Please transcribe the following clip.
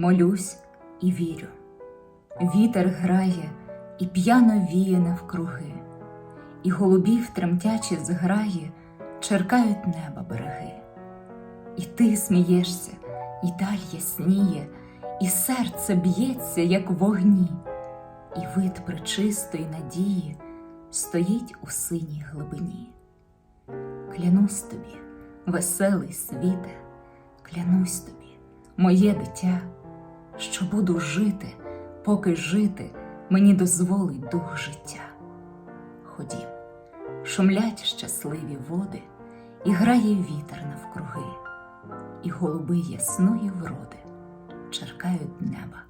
молюсь і вірю. Вітер грає і п'яно віє навкруги, і голубів тремтячі зграї черкають неба береги. І ти смієшся, і даль ясніє, і серце б'ється, як вогні, і вид пречистої надії стоїть у синій глибині. Клянусь тобі, веселий світе, клянусь тобі, моє дитя, що буду жити, поки жити мені дозволить дух життя. Ходім, шумлять щасливі води, і грає вітер навкруги, і голуби ясної вроди черкають неба.